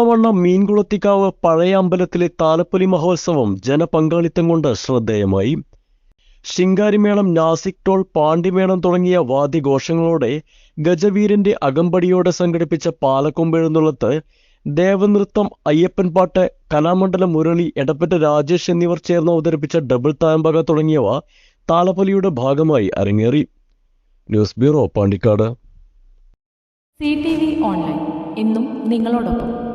പൂളവണ്ണ മീൻകുളത്തിക്കാവ് പഴയ അമ്പലത്തിലെ താലപ്പൊലി മഹോത്സവം ജനപങ്കാളിത്തം കൊണ്ട് ശ്രദ്ധേയമായി. ശിങ്കാരിമേളം നാസിക് ടോൾ പാണ്ടിമേളം തുടങ്ങിയ വാദ്യഘോഷങ്ങളോടെ ഗജവീരന്റെ അകമ്പടിയോടെ സംഘടിപ്പിച്ച പാലക്കൊമ്പെഴുന്നള്ളത്ത് ദേവനൃത്തം അയ്യപ്പൻപാട്ട് കലാമണ്ഡലം മുരളി എടപ്പറ്റ രാജേഷ് എന്നിവർ ചേർന്ന് അവതരിപ്പിച്ച ഡബിൾ തായമ്പക തുടങ്ങിയവ താലപ്പൊലിയുടെ ഭാഗമായി അരങ്ങേറി. News bureau Pandikkad. C T V online. ഇന്നും നിങ്ങളോടൊപ്പം.